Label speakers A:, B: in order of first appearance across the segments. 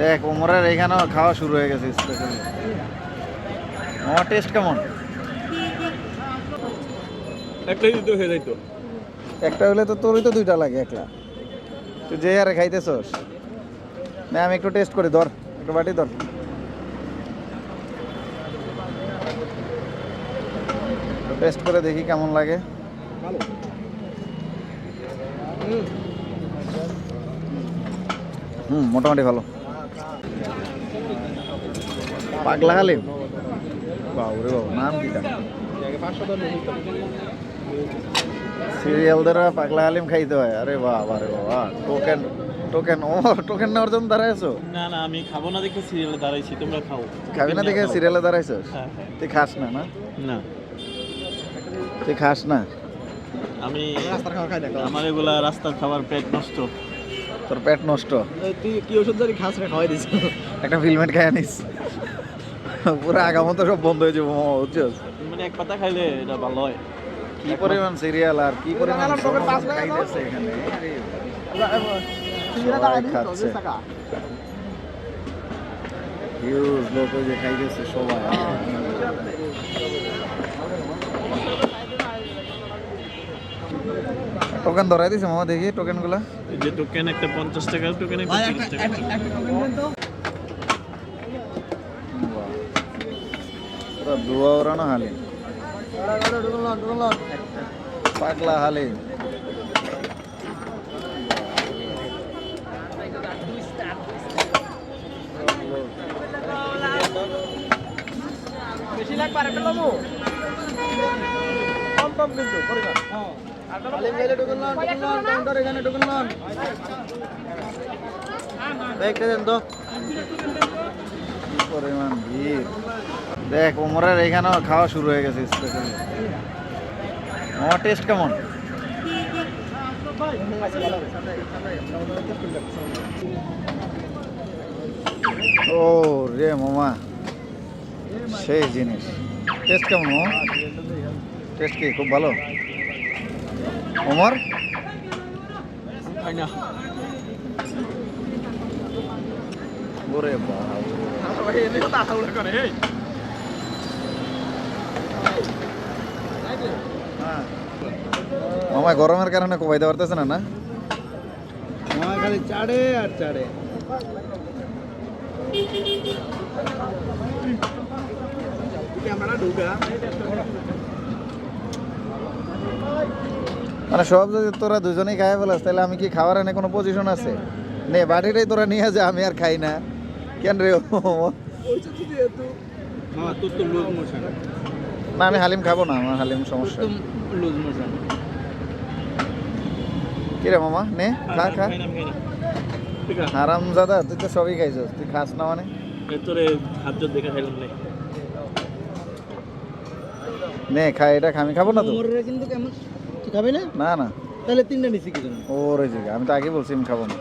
A: দেখ ওমরের এখানেও খাওয়া শুরু হয়ে গেছে স্পেশালি আমার টেস্ট কেমন?
B: একটাই দিতে হয়ে যাইতো।
A: একটা হলে তো তোরই তো দুইটা লাগে একলা। তুই যে আরে খাইতেছস। না আমি একটু টেস্ট করি ধর একটু বাটি ধর। টেস্ট করে দেখি কেমন লাগে।
B: ভালো।
A: হুম মোটামুটি ভালো। পাগলা হালিম বাবুরে বাবু নাম কি
B: দশ
A: সিরিয়ালদের পাগলা হালিম খাইতে হয়। আরে বাবা আরে বাবা টোকেন টোকেন ও টোকেন নেওয়ার জন্য দাঁড়াইছো?
B: না না আমি খাব না দেখে সিরিয়ালে দাঁড়াইছি তোমরা খাও।
A: খাবি না দেখে সিরিয়ালে দাঁড়াইছস
B: হ্যাঁ হ্যাঁ।
A: তুই খাস না না?
B: না।
A: তুই খাস না?
B: আমি
C: রাস্তার খাবার খাই না
B: আমার এগুলা রাস্তার খাবার পেট নষ্ট।
A: তোর পেট নষ্ট?
C: তুই কি ওষুধ ধরে খাস রে খাওয়াই দিস।
A: একটা ফিলমেট খাই আনিস পুরো আগামত সব বন্ধ হয়ে যাব মামা বুঝছস
B: মানে এক পাতা খাইলে এটা ভালো হয়।
A: কি পরিমাণ সিরিয়াল আর কি পরিমাণ। খাইতেছে এখানে? হিউজ লোক যে খাইতেছে সবাই। টোকেন ধরাই দিছে মামা দেখি টোকেনগুলা।
B: এই যে টোকেন একটা পঞ্চাশ টাকা টোকেন একটা
C: ভাই
B: তিরিশ
C: একটা
B: টাকা
C: একটা টোকেন দেন তো
A: পুরো দুয়া ওরানো হালিম পাগলা হালিম
C: বেশি লাগবে আর একটা লবো কম কম কিন্তু পরিমাণ আলিম গেলে টোকেন লন টোকেন লন কাউন্টার এখানে টোকেন লন
A: দেখতে দেন তো কি পরিমাণ ভিড়। দেখ ওমরের এখানেও খাওয়া শুরু হয়ে গেছে স্পেশালি আমার টেস্ট কেমন? ও রে মামা সেই জিনিস। টেস্ট কেমন মামা টেস্ট কি খুব ভালো? ওমর ওরে বাবা।
C: এনে করে এই।
A: মামা গরমের কারণে কোবাইতে পারতেছে না না?
C: আমার খালি চাড়ে আর চাড়ে।
A: মানে সব যদি তোরা দুজনেই খাই ফেলাস তাহলে আমি কি খাওয়ার এনে কোনো পজিশন আছে? নে বাটিটাই তোরা নিয়ে যা আমি আর খাই না। কেন রে না আমি হালিম খাব না আমার হালিম সমস্যা।
B: Loose motion.
A: কি রে মামা নে খা খা। হারাম দাদা তুই তো সবই খাইছস তুই খাস না মানে?
B: তোরে হাত জোর দেখে খাইলাম নাই
A: নে খা এটা খা, আমি খাব না তো।
C: কিন্তু কেমন? তুই খাবি না?
A: না না।
C: তাহলে তিনটা নিছি কি জন্য?
A: ওরে জিগা আমি তো আগে বলছি আমি খাব না।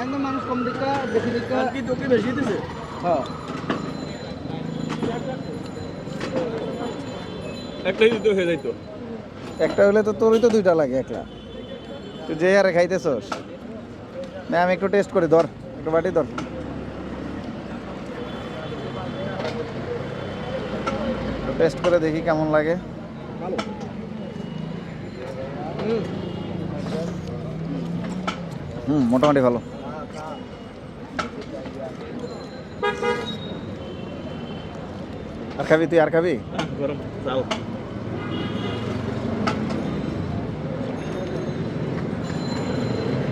C: একদম মানুষ কম দেখা বেশি দেখা কি তোকে বেশি দিছে? হ্যাঁ।
B: একটাই দিতে হয়ে যাইতো।
A: একটা হলে তো তোরই তো দুইটা লাগে একলা। তুই যে আরে খাইতেছস। না আমি একটু টেস্ট করি ধর। একটু বাটি ধর। টেস্ট করে দেখি কেমন লাগে।
C: ভালো।
A: হুম মোটামুটি ভালো। আর খাবি তুই আর খাবি
B: গরম চাল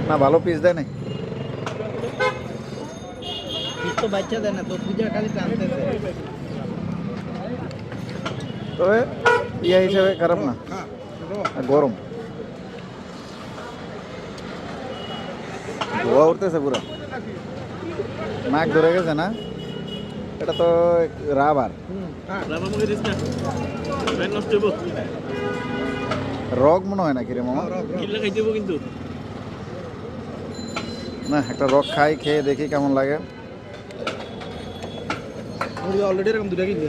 A: না ভালো পিস দেয় নাই।
C: পিস তো বাচ্চা দেয় না তো পূজা খালি টানতেছে।
A: তবে ইয়া হিসাবে খারাপ না। গরম। ধোয়া উঠতেছে পুরো। নাক ধরে গেছে না? এটা তো রাবার। রগ মনে হয় না কিরে মামা?
B: কিন্তু
A: না, একটা রগ খাই, খেয়ে দেখি কেমন লাগে।
C: অলরেডি এরকম দুটা কিনে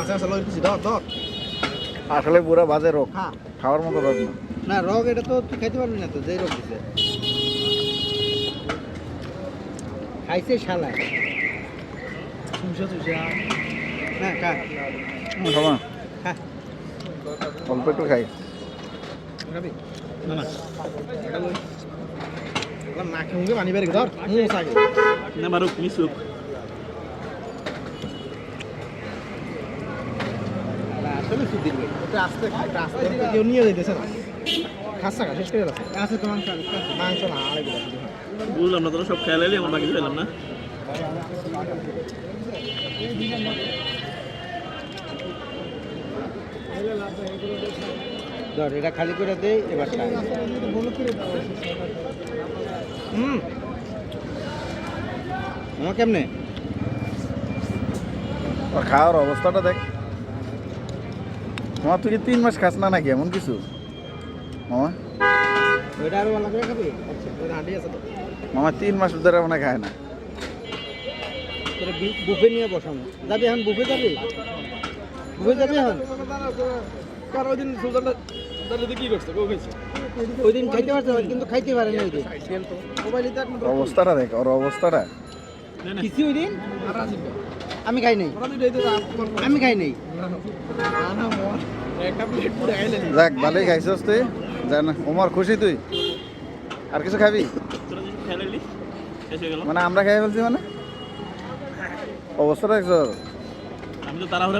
C: আছে আসলে
A: পুরো বাজে রোগ।
C: হ্যাঁ।
A: খাওয়ার মতো রোগ না?
C: না রোগ এটা তো তুই খাইতে পারবি না তো যেই রগ দিছে। খাইছে শালা। চুষা চুষা না খা।
A: খাবা?
C: খা।
A: অল্প একটু খাই।
C: খাবি? না না। এটা লই এবার নাকে মুখে পানি বের ধর। মুখ আগে
B: না মারুক মিসুক
C: আস্তে কেউ নিয়ে যাইতেছে না খাসা খা মাংস মাংস না।
B: বুঝলাম না তোরা সব খেয়াল এলি আমার বাকি পেলাম না
C: ধর এটা খালি করে দে এবার হুম আমার কেমনে
A: খাওয়ার অবস্থাটা দেখ মামা তুই কি তিন মাস খাস না নাকি? এমন কিছু? মামা?
C: আরও
A: মামা, তিন মাস ধরে মনে খায় না।
C: যাবি এখন বুফে যাবি যাবি এখন খাইতে কিন্তু খাইতে
A: অবস্থাটা দেখ, ওর অবস্থাটা।
C: কিছু ওই দিন? আমি খাই নাই। আমি খাই নাই।
A: যাক ভালোই খাইছস তুই। জান ওমর খুশি তুই? আর কিছু খাবি?
B: হয়ে
A: মানে আমরা খাই ফেলছি মানে? অবস্থা দেখছ
B: আমি তো তাড়াহুড়া